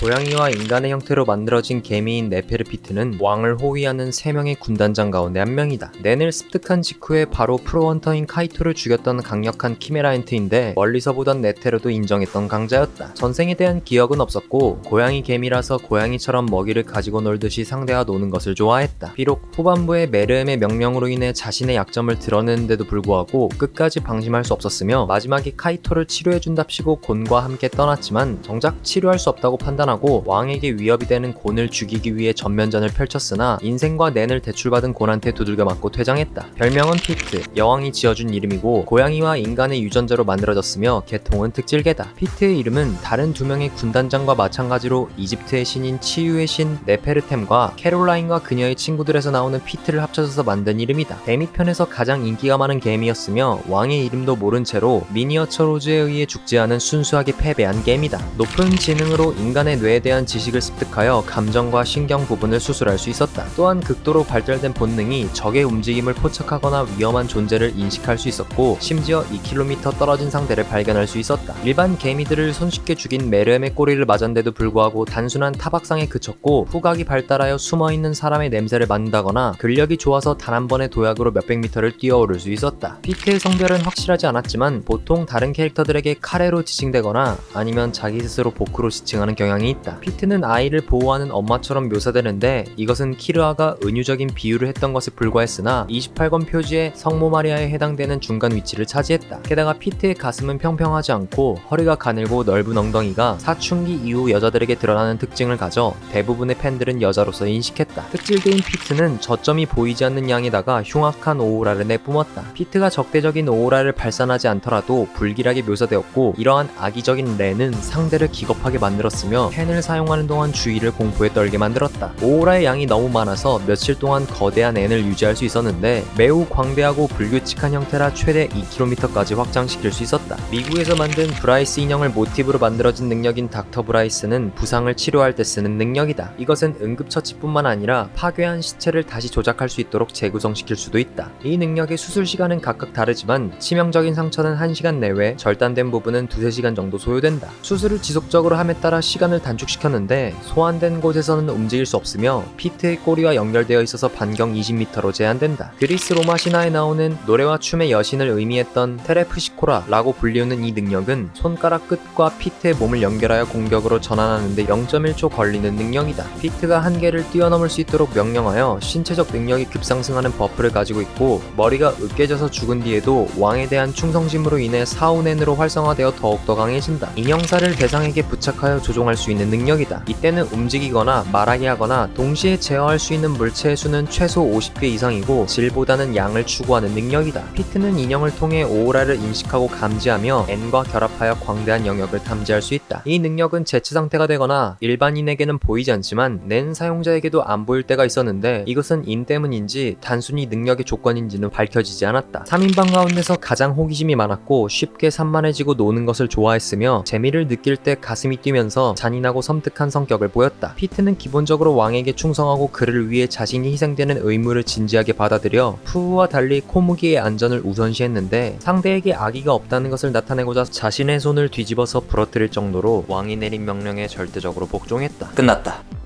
고양이와 인간의 형태로 만들어진 개미인 네페르피트는 왕을 호위하는 3명의 군단장 가운데 한 명이다. 넨을 습득한 직후에 바로 프로헌터인 카이토를 죽였던 강력한 키메라엔트인데 멀리서 보던 네테르도 인정했던 강자였다. 전생에 대한 기억은 없었고 고양이 개미라서 고양이처럼 먹이를 가지고 놀듯이 상대와 노는 것을 좋아했다. 비록 후반부에 메르엠의 명령으로 인해 자신의 약점을 드러내는데도 불구하고 끝까지 방심할 수 없었으며 마지막에 카이토를 치료해준답시고 곤과 함께 떠났지만 정작 치료할 수 없다고 판단 하고 왕에게 위협이 되는 곤을 죽이기 위해 전면전을 펼쳤으나 인생과 낸을 대출받은 곤한테 두들겨 맞고 퇴장했다. 별명은 피트, 여왕이 지어준 이름이고 고양이와 인간의 유전자로 만들어졌으며 계통은 특질개다. 피트의 이름은 다른 두 명의 군단장과 마찬가지로 이집트의 신인 치유의 신 네페르템과 캐롤라인과 그녀의 친구들에서 나오는 피트를 합쳐져서 만든 이름이다. 개미편에서 가장 인기가 많은 개미였으며 왕의 이름도 모른 채로 미니어처 로즈에 의해 죽지 않은 순수하게 패배한 개미다. 높은 지능으로 인간의 뇌에 대한 지식을 습득하여 감정과 신경 부분을 수술할 수 있었다. 또한 극도로 발달된 본능이 적의 움직임을 포착하거나 위험한 존재를 인식할 수 있었고 심지어 2km 떨어진 상대를 발견할 수 있었다. 일반 개미들을 손쉽게 죽인 메르엠의 꼬리를 맞았는데도 불구하고 단순한 타박상에 그쳤고 후각이 발달하여 숨어있는 사람의 냄새를 맡는다거나 근력이 좋아서 단 한 번의 도약으로 몇백 미터를 뛰어오를 수 있었다. 피트의 성별은 확실하지 않았지만 보통 다른 캐릭터들에게 카레로 지칭되거나 아니면 자기 스스로 보크로 지칭하는 경향이 있다. 피트는 아이를 보호하는 엄마처럼 묘사되는데 이것은 키르아가 은유적인 비유를 했던 것에 불과했으나 28권 표지에 성모 마리아에 해당되는 중간 위치를 차지했다. 게다가 피트의 가슴은 평평하지 않고 허리가 가늘고 넓은 엉덩이가 사춘기 이후 여자들에게 드러나는 특징을 가져 대부분의 팬들은 여자로서 인식했다. 특질계인 피트는 저점이 보이지 않는 양에다가 흉악한 오오라를 내뿜었다. 피트가 적대적인 오오라를 발산하지 않더라도 불길하게 묘사되었고 이러한 악의적인 렌은 상대를 기겁하게 만들었으며 펜을 사용하는 동안 주위를 공포에 떨게 만들었다. 오오라의 양이 너무 많아서 며칠 동안 거대한 앤을 유지할 수 있었는데 매우 광대하고 불규칙한 형태라 최대 2km까지 확장시킬 수 있었다. 미국에서 만든 브라이스 인형을 모티브로 만들어진 능력인 닥터 브라이스는 부상을 치료할 때 쓰는 능력이다. 이것은 응급처치뿐만 아니라 파괴한 시체를 다시 조작할 수 있도록 재구성시킬 수도 있다. 이 능력의 수술 시간은 각각 다르지만 치명적인 상처는 1시간 내외, 절단된 부분은 2, 3시간 정도 소요된다. 수술을 지속적으로 함에 따라 시간을 단축시켰는데 소환된 곳에서는 움직일 수 없으며 피트의 꼬리와 연결되어 있어서 반경 20m로 제한된다. 그리스 로마 신화에 나오는 노래와 춤의 여신을 의미했던 테레프시코라라고 불리우는 이 능력은 손가락 끝과 피트의 몸을 연결하여 공격으로 전환하는데 0.1초 걸리는 능력이다. 피트가 한계를 뛰어넘을 수 있도록 명령하여 신체적 능력이 급상승하는 버프를 가지고 있고 머리가 으깨져서 죽은 뒤에도 왕에 대한 충성심으로 인해 사우넨으로 활성화되어 더욱더 강해진다. 인형사를 대상에게 부착하여 조종할 수 있는 능력이다. 이때는 움직이거나 말하게 하거나 동시에 제어할 수 있는 물체의 수는 최소 50개 이상이고 질보다는 양을 추구하는 능력이다. 피트는 인형을 통해 오오라를 인식하고 감지하며 N과 결합하여 광대한 영역을 탐지할 수 있다. 이 능력은 제치 상태가 되거나 일반인에게는 보이지 않지만 낸 사용자에게도 안 보일 때가 있었는데 이것은 인 때문인지 단순히 능력의 조건인지는 밝혀지지 않았다. 3인방 가운데서 가장 호기심이 많았고 쉽게 산만해지고 노는 것을 좋아했으며 재미를 느낄 때 가슴이 뛰면서 잔인 하고 섬뜩한 성격을 보였다. 피트는 기본적으로 왕에게 충성하고 그를 위해 자신이 희생되는 의무를 진지하게 받아들여 푸우와 달리 코무기의 안전을 우선시했는데 상대에게 악의가 없다는 것을 나타내고자 자신의 손을 뒤집어서 부러뜨릴 정도로 왕이 내린 명령에 절대적으로 복종했다. 끝났다.